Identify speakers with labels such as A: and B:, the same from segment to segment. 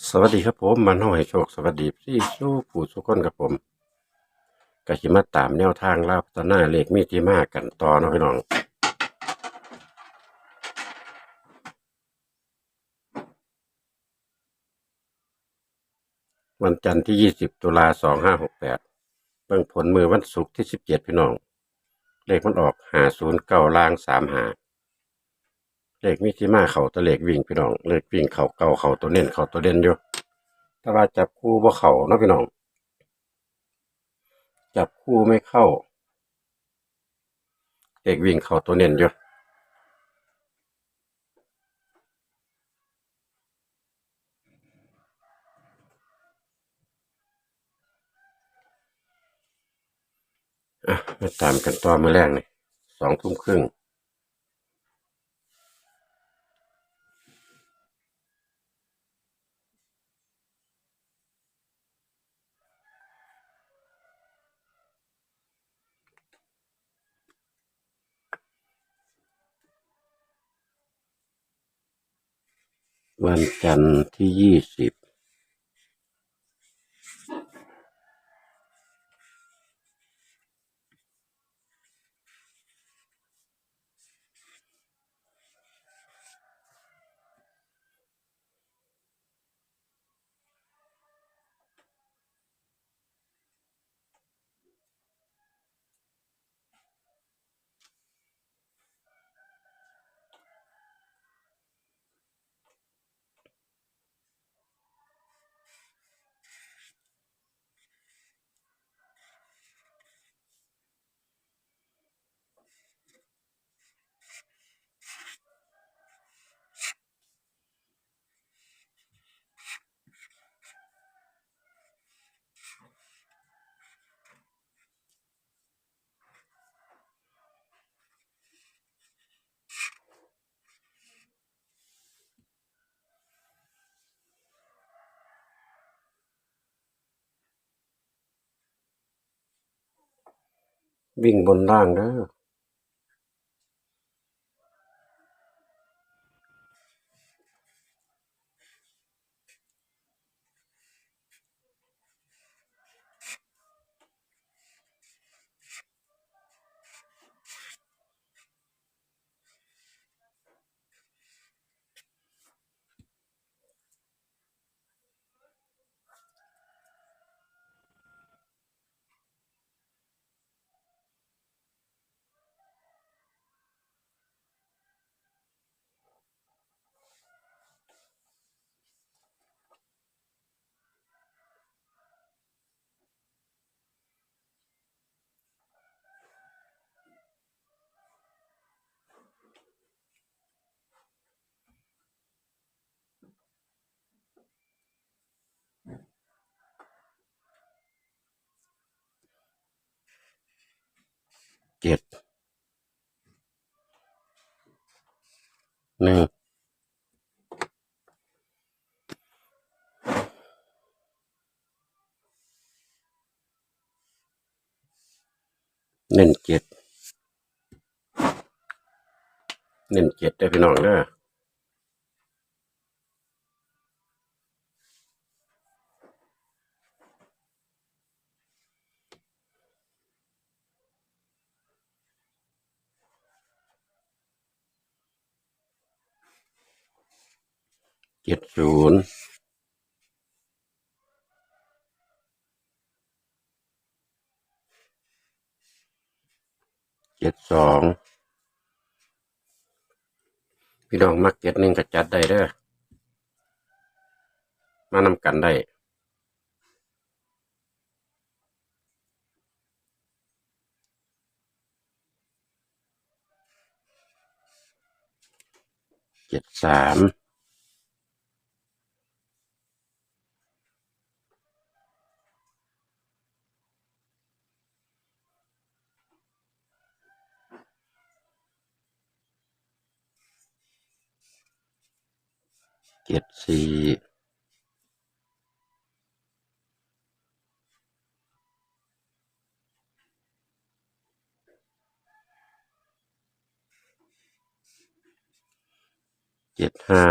A: สวัสดีครับผมมันห้อยโชค สวัสดีพี่สู้ผู้สุกคนครับผมก็สิมาตามแนวทางลาบตนาเลขมีที่มากันต่อนะพี่น้อง วันจันทร์ที่20ตุลา2568เบิ่งผลมือวันศุกร์ที่17พี่น้อง เลขมันออก509ล่าง35 เลขมีที่มาเขาแตะเลขวิ่งพี่น้อง เลขวิ่งเขาเก่าเขาตัวเน้นเขาตัวเด่นอยู่แต่ว่าจับคู่บ่เขาเนาะพี่น้อง จับคู่ไม่เข้า เลขวิ่งเขาตัวเน้นอยู่อะมาตามกันต่อมือแรกนี่สองทุ่มครึ่ง วันจันทร์ที่ยี่สิบ วิ่งบนล่างเด้อ เจ็ดหนึ่งเน้นเจ็ดเน้นเจ็ดได้พี่น้องเด้อ เจ็ดศูนย์เจ็ดสองพี่น้องมักเจ็ดหนึ่งก็จัดได้เด้อมานำกันได้เจ็ดสาม เจ็ดสี่เจ็ดห้า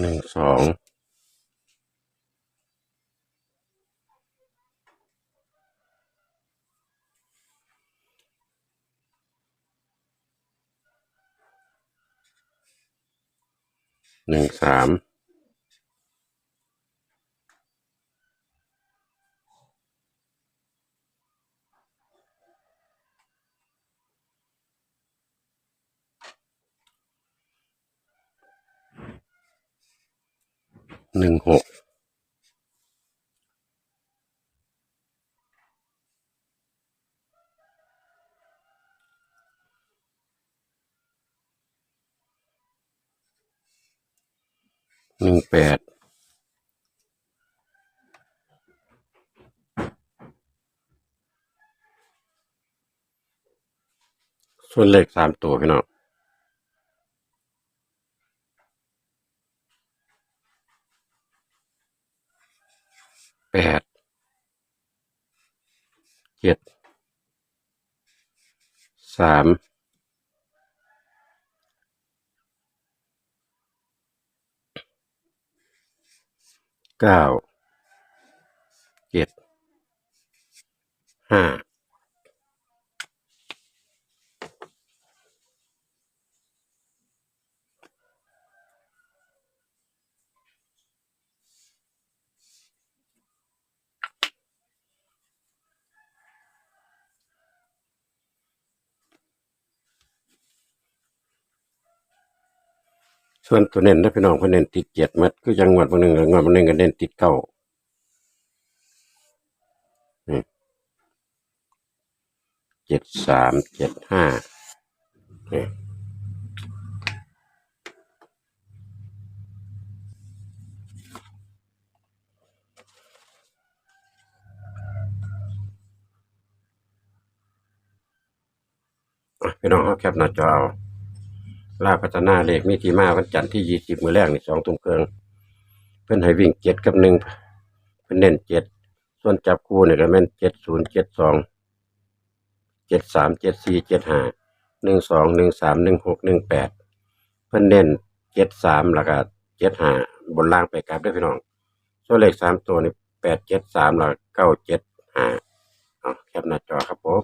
A: หนึ่งสองหนึ่งสาม หนึ่งหกหนึ่งแปดส่วนเลขสามตัวพี่น้อง แปดเจ็ดสามเก้า เจ็ด ห้า ส่วนตัวเน้นนะพี่น้องเพิ่นเน้นติดเจ็ดมัดคือจังหวัดบางหนึ่งงวดบางหนึ่งก็เน้นติดเก้านี่เจ็ดสามเจ็ดห้านี่อะพี่น้องเอาแคปหน้าจอเอา ลาพัฒนาเลขมีที่มาวันจันทร์ที่ยี่สิบมือแรกนี่สองทุ่มครึ่งเพิ่นให้วิ่งเจ็ดกับหนึ่งเพิ่นเน้นเจ็ดส่วนจับคู่เนี่ยก็แม่นเจ็ดศูนย์เจ็ดสองเจ็ดสามเจ็ดสี่เจ็ดห้าหนึ่งสองหนึ่งสามหนึ่งหกหนึ่งแปดเพิ่นเน้นเจ็ดสามแล้วก็เจ็ดห้าบนล่างไปกลับได้พี่น้องส่วนเลขสามตัวนี่แปดเจ็ดสามแล้วเก้าเจ็ดห้าเอาแคปหน้าจอครับผม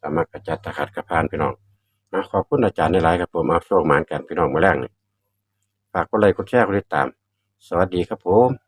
A: สามารถกระจัดตะขัดกระพานพี่น้อง นะขอบคุณอาจารย์ในไลน์ครับผมเอาโชคหมานกันพี่น้องมาแรกนี่ฝากกดไลค์กดแชร์กดติดตาม สวัสดีครับผม